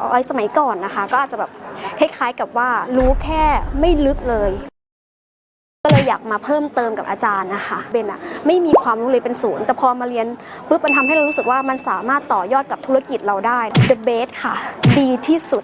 กับออยสมัยก่อนนะคะ ก็อาจจะแบบคล้ายๆกับว่ารู้แค่ไม่ลึกเลยก็เลยอยากมาเพิ่มเติมกับอาจารย์นะคะเบนอะไม่มีความรู้เลยเป็นศูนย์แต่พอมาเรียนปุ๊บมันทำให้เรารู้สึกว่ามันสามารถต่อยอดกับธุรกิจเราได้ The best ค่ะ ดีที่สุด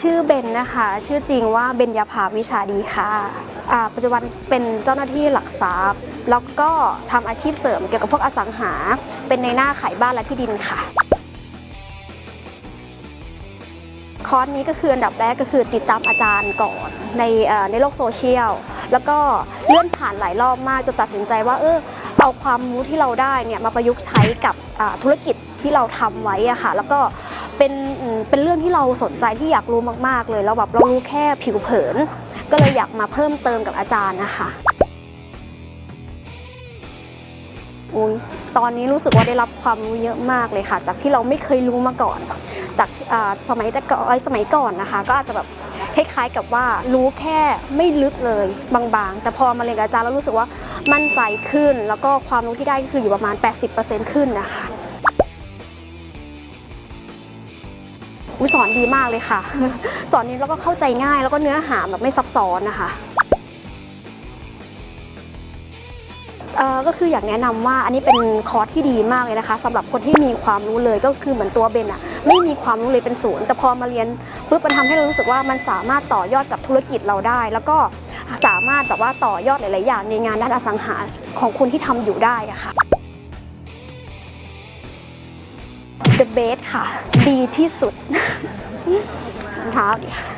ชื่อเบนนะคะ ชื่อจริงว่าเบญญาภาวิชาดีค่ะปัจจุบันเป็นเจ้าหน้าที่หลักทรัพย์ แล้วก็ทำอาชีพเสริมเกี่ยวกับพวกอสังหา เป็นในหน้าขายบ้านและที่ดินค่ะ คอร์สนี้ก็คืออันดับแรกก็คือติดตามอาจารย์ก่อนในในโลกโซเชียล แล้วก็เลื่อนผ่านหลายรอบมากจะตัดสินใจว่าเออเอาความรู้ที่เราได้เนี่ยมาประยุกต์ใช้กับธุรกิจที่เราทำไว้อะค่ะ แล้วก็ เป็นเป็นเรื่องที่เราสนใจที่อยากรู้มากๆ เลยแล้วแบบเรารู้แค่ผิวเผิน ก็เลยอยากมาเพิ่มเติมกับอาจารย์นะคะอุ๊ยตอนนี้รู้สึกว่าได้รับความรู้เยอะมากเลยค่ะ จากที่เราไม่เคยรู้มาก่อน จากสมัยแต่ก่อนสมัยก่อนนะคะ ก็อาจจะแบบคล้ายๆกับว่ารู้แค่ไม่ลึกเลยบางๆ แต่พอมาเรียนกับอาจารย์แล้วรู้สึกว่ามั่นใจขึ้น แล้วก็ความรู้ที่ได้ก็คืออยู่ประมาณ 80%ขึ้นนะคะ อุยสอนดีมากเลยค่ะ สอนนี้แล้วก็เข้าใจง่ายแล้วก็เนื้อหาแบบไม่ซับซ้อนนะคะเออก็คืออยากแนะนำว่าอันนี้เป็นคอร์สที่ดีมากเลยนะคะสำหรับคนที่มีความรู้เลยก็คือเหมือนตัวเบนอะไม่มีความรู้เลยเป็นศูนย์แต่พอมาเรียนปุ๊บมันทำให้เรารู้สึกว่ามันสามารถต่อยอดกับธุรกิจเราได้ แล้วก็สามารถแบบว่าต่อยอดหลาย ๆ อย่างในงานด้านอสังหาของคุณที่ทำอยู่ได้อะค่ะ The best ค่ะ ดีที่สุดรองเท้าดิค่ะ